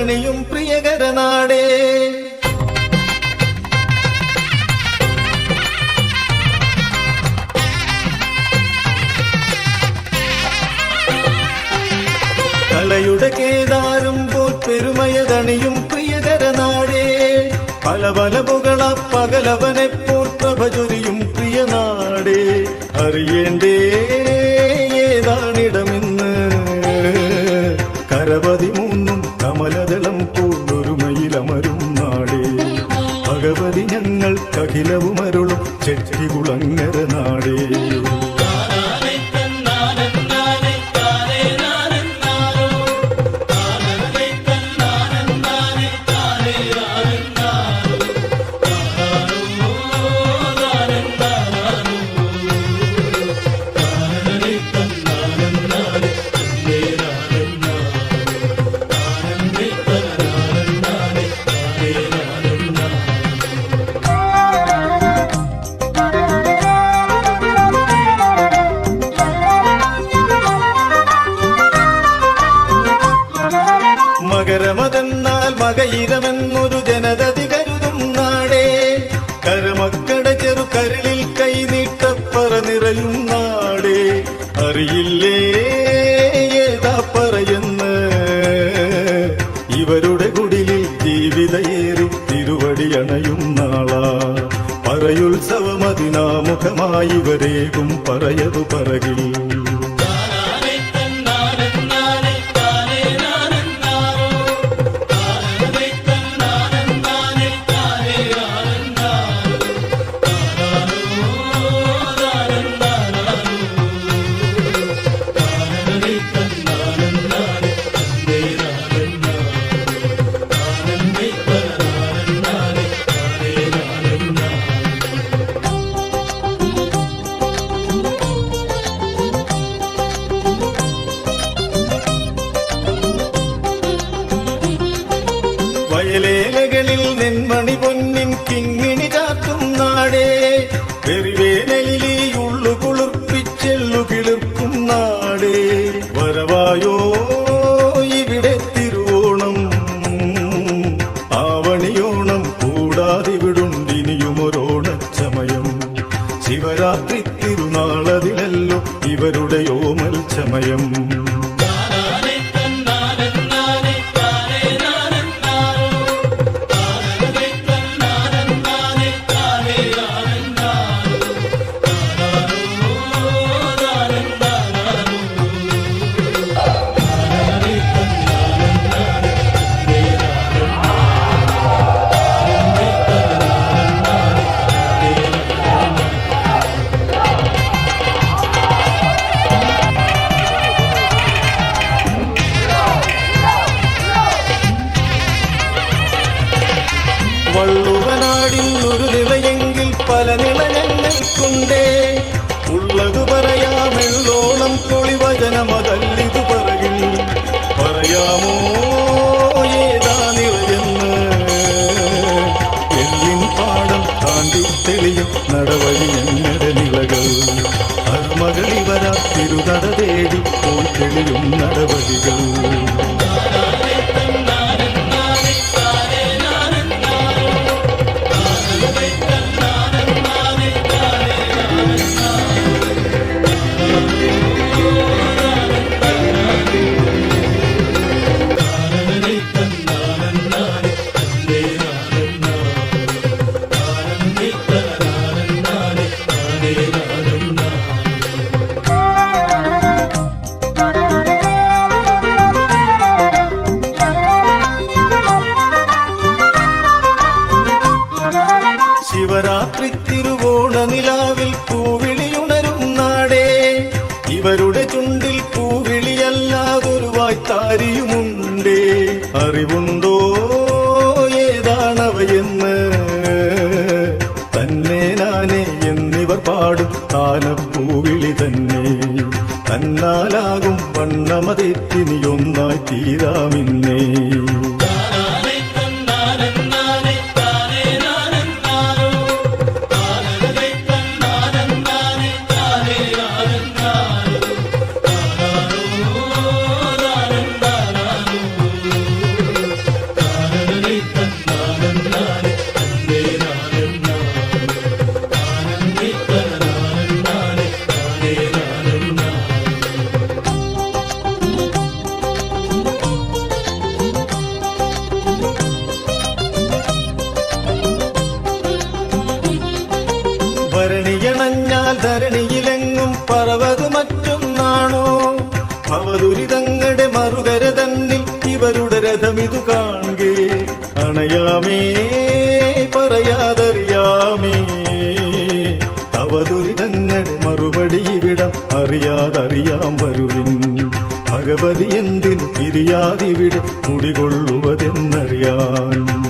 പെരുമയതണിയും പ്രിയകരനാടേ. കളയുടെ കേദാരും പോൽ പെരുമയതണിയും പ്രിയകരനാടേ. പല പല പുകള പകലവനെ പോൽ പ്രഭ ചൊരിയും പ്രിയനാടേ. അറിയേണ്ടേ പോലൊരുമയിലമരും നാടേ. ഭഗവതി ഞങ്ങൾ കകിലവുമരുളും ചെട്ടികുളങ്ങര നാടേ. മകരമതെന്നാൽ മകയിരമെന്നൊരു ജനതതി കരുതും നാടേ. കരമക്കട ചെറു കരളിൽ കൈനീട്ടപ്പറ നിറയും നാടേ. അറിയില്ലേ ഏതാ പറയുന്ന്? ഇവരുടെ കുടിലിൽ ജീവിതയേറി തിരുവടിയണയും നാളാ. പറയുത്സവമതിനാമുഖമായി ഇവരേകും പറയതു പറകിൽ. വയലേലകളിൽ നെന്മണി പൊന്നിൻ കിങ്ങിണി ചാത്തും നാടേ. പെരുവേനലിലി ഉള്ളു കുളിർപ്പിച്ചെല്ലു കിളിർക്കും നാടേ. വരവായോ ഇവിടെ തിരുവോണം. ആവണിയോണം കൂടാതെ കൂടാതിവിടുണ്ടിനിയുമൊരോണച്ചമയം ശിവരാത്രി തിരുനാളതിലല്ലോ ഇവരുടെ ഓമൽ ചമയം പൊളിവചനമതല്ലിതു പറകിൽ. പറയാമോ ഏതാ നിലയെന്ന് എല്ലിൻ പാടം താണ്ടി തെളിയും നടവഴി ഞങ്ങളുടെ നിലകൾ. അരുമകളിവരാ തിരുനട തേടി പോയി തെളിയും നടവഴികൾ. വായ്ത്താരിയുമുണ്ടേ അറിവുണ്ടോ? ഏതാണവയെന്ന്? തന്നെ നാനേ എന്നിവർ പാടും. താലപ്പൂവിളി തന്നെ. തന്നാലാകും വണ്ണമതെത്തിനിയൊന്നായി തീരാമിന്നേ. ഭവദുരിതങ്ങളുടെ മറുകര തന്നിൽ ഇവരുടെ രഥമിതു കാണുകേ. അണയാമേ പറയാതറിയാമേ. അവദുരിതങ്ങളുടെ മറുപടി ഇവിടം അറിയാതറിയാം വരുവിൻ. ഭഗവതി എന്തിന് തിരിയാതിവിടെ കുടികൊള്ളുവതെന്നറിയാൻ